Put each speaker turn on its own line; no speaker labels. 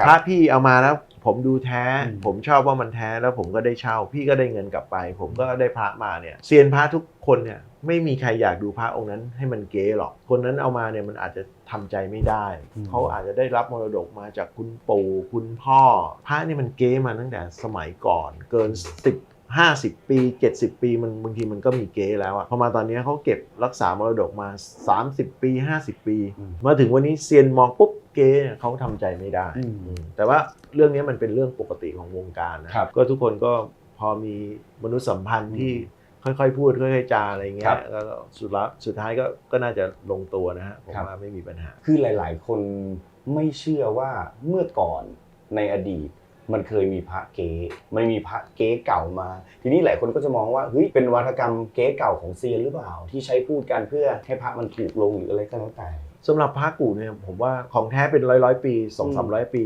ครับ
พระพี่เอามาแล้ว ผมดูแท้
อืม
ผมชอบว่ามันแท้แล้วผมก็ได้เช่า พี่ก็ได้เงินกลับไป ผมก็ได้พระมาเนี่ยเซียนพระทุกคนเนี่ยไม่มีใครอยากดูพระองค์นั้นให้มันเก๋หรอก คนนั้นเอามาเนี่ยมันอาจจะทำใจไม่ได้ เขาอาจจะได้รับมรดกมาจากคุณปู่คุณพ่อ พระนี่มันเก๋มาตั้งแต่สมัยก่อนเกินสิบ ห้าสิบปี 70 ปีมันบางทีมันก็มีเก๊แล้วอะพอมาตอนนี้เขาเก็บรักษามรดกมา 30 ปี 50 ปี
อืม
มาถึงวันนี้เซียนมองปุ๊บเก๊เนี่ยเขาทำใจไม่ได้
อืม
อืมแต่ว่าเรื่องนี้มันเป็นเรื่องปกติของวงการนะครับก็ทุกคนก็พอมีมนุษยสัมพันธ์ที่ค่อยๆ พูดค่อยๆจาอะไรเงี้
ครั
ย
บ
แล้วก็สุดละสุดท้ายก็ก็น่าจะลงตัวนะฮะผม
ครับ
ว่าไม่มีปัญหา
คือหลาย ๆ คนไม่เชื่อว่าเมื่อก่อนในอดีต มันเคยมีพระเก๊มันมีพระเก๊เก่ามา ทีนี้หลายคนก็จะมองว่าเฮ้ยเป็นวัฒกรรมเก๊เก่าของเซียนหรือเปล่า ที่ใช้พูดกันเพื่อให้พระมันถูกลงหรืออะไรก็แล้วแต่
สำหรับพระกูเนี่ยผมว่าของแท้เป็นร้อยร้อยปีสองสามร้อยปี